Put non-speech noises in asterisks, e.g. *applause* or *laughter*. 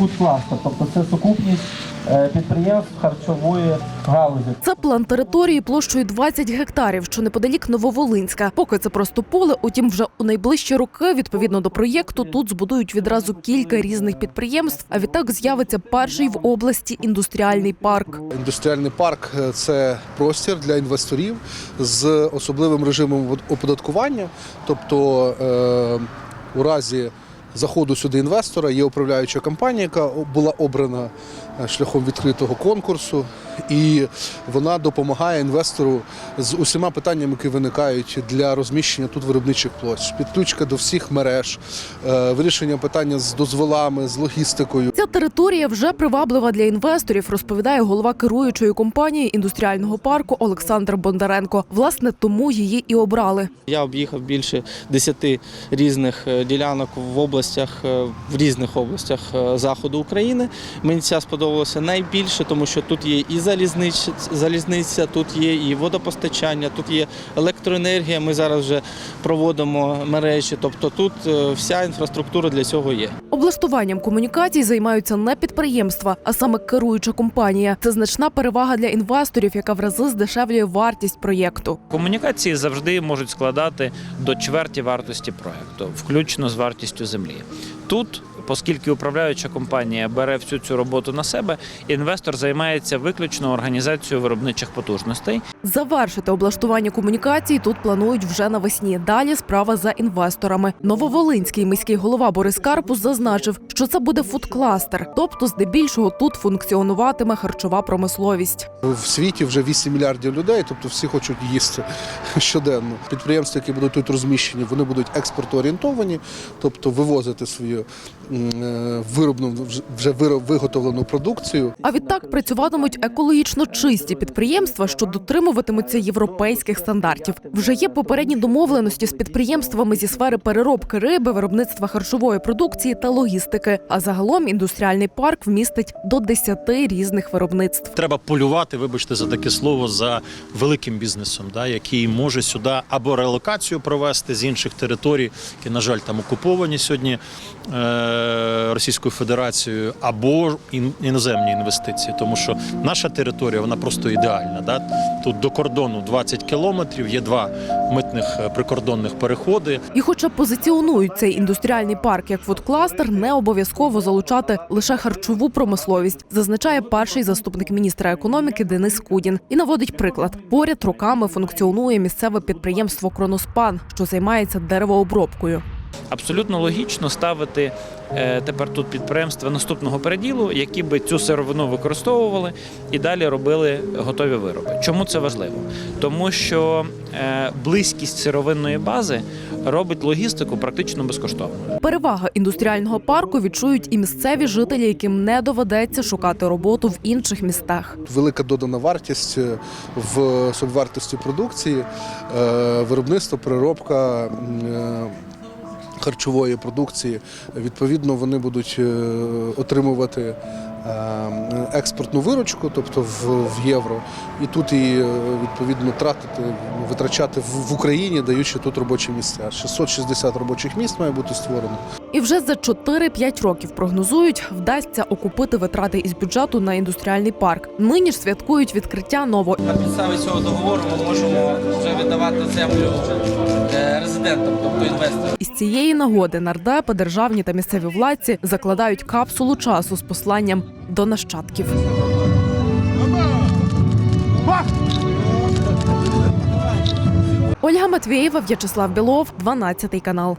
фудкластер, тобто це сукупність е, підприємств харчової галузі. Це план території площею 20 гектарів, що неподалік Нововолинська. Поки це просто поле, утім, вже у найближчі роки, відповідно до проєкту, тут збудують відразу кілька різних підприємств. А відтак з'явиться перший в області індустріальний парк. Індустріальний парк е, це простір для інвесторів з особливим режимом оподаткування. Тобто е, у разі заходу сюди інвестора є управляюча компанія, яка була обрана е, шляхом відкритого конкурсу, і вона допомагає інвестору з усіма питаннями, які виникають для розміщення тут виробничих площ. Підключка до всіх мереж, е, вирішення питання з дозволами, з логістикою. Ця територія вже приваблива для інвесторів, розповідає голова керуючої компанії індустріального парку Олександр Бондаренко. Власне, тому її і обрали. Я об'їхав більше 10 різних е, ділянок в областях, е, в різних областях е, заходу України. Мені ця сподобалася найбільше, тому що тут є і залізниця, тут є і водопостачання, тут є електроенергія. Ми зараз вже проводимо мережі. Тобто тут е, вся інфраструктура для цього є. Облаштуванням комунікацій займаються не підприємства, а саме керуюча компанія. Це значна перевага для інвесторів, яка в рази здешевлює вартість проєкту. Комунікації завжди можуть складати до чверті вартості проекту, включно з вартістю землі. Germany. Тут, оскільки управляюча компанія бере всю цю роботу на себе, інвестор займається виключно організацією виробничих потужностей. Завершити облаштування комунікацій тут планують вже навесні. Далі справа за інвесторами. Нововолинський міський голова Борис Карпус зазначив, що це буде фудкластер, тобто здебільшого тут функціонуватиме харчова промисловість. В світі вже 8 мільярдів людей, тобто всі хочуть їсти *laughs* щоденно. Підприємства, які будуть тут розміщені, вони будуть експортоорієнтовані, тобто вивозити свою м, е, виробну вже- виготовлену продукцію. А відтак працюватимуть екологічно чисті підприємства, що дотримуватимуться європейських стандартів. Вже є попередні домовленості з підприємствами зі сфери переробки риби, виробництва харчової продукції та логістики. А загалом індустріальний парк вмістить до 10 різних виробництв. Треба полювати, вибачте за таке слово, за великим бізнесом, да, який може сюди або релокацію провести з інших територій, які, на жаль, там окуповані сьогодні Російською Федерацією, або ін- іноземні інвестиції. Тому що наша територія вона просто ідеальна. Да? Тут до кордону 20 кілометрів, є два митних е, прикордонних переходи. І, хоча позиціонують цей індустріальний парк як фудкластер, не обов'язково залучати лише харчову промисловість, зазначає перший заступник міністра економіки Денис Кудін і наводить приклад. Поряд роками функціонує місцеве підприємство Кроноспан, що займається деревообробкою. Абсолютно логічно ставити е, тепер тут підприємства наступного переділу, які би цю сировину використовували і далі робили готові вироби. Чому це важливо? Тому що е, близькість сировинної бази робить логістику практично безкоштовною. Перевага індустріального парку відчують і місцеві жителі, яким не доведеться шукати роботу в інших містах. Велика додана вартість е, в собівартості продукції, е, виробництво, переробка. Харчової продукції, відповідно, вони будуть е, отримувати е, експортну виручку, тобто в, в євро, і тут і е, відповідно тратити, витрачати в, в Україні, даючи тут робочі місця. 660 робочих місць має бути створено. І вже за 4-5 років прогнозують, вдасться окупити витрати із бюджету на індустріальний парк. Нині ж святкують відкриття нового На підставі цього договору ми можемо вже видавати землю резидентам, тобто інвестором. Із цієї нагоди нардепи, державні та місцеві владці закладають капсулу часу з посланням до нащадків. Ольга Матвієва, В'ячеслав Білов, 12 канал.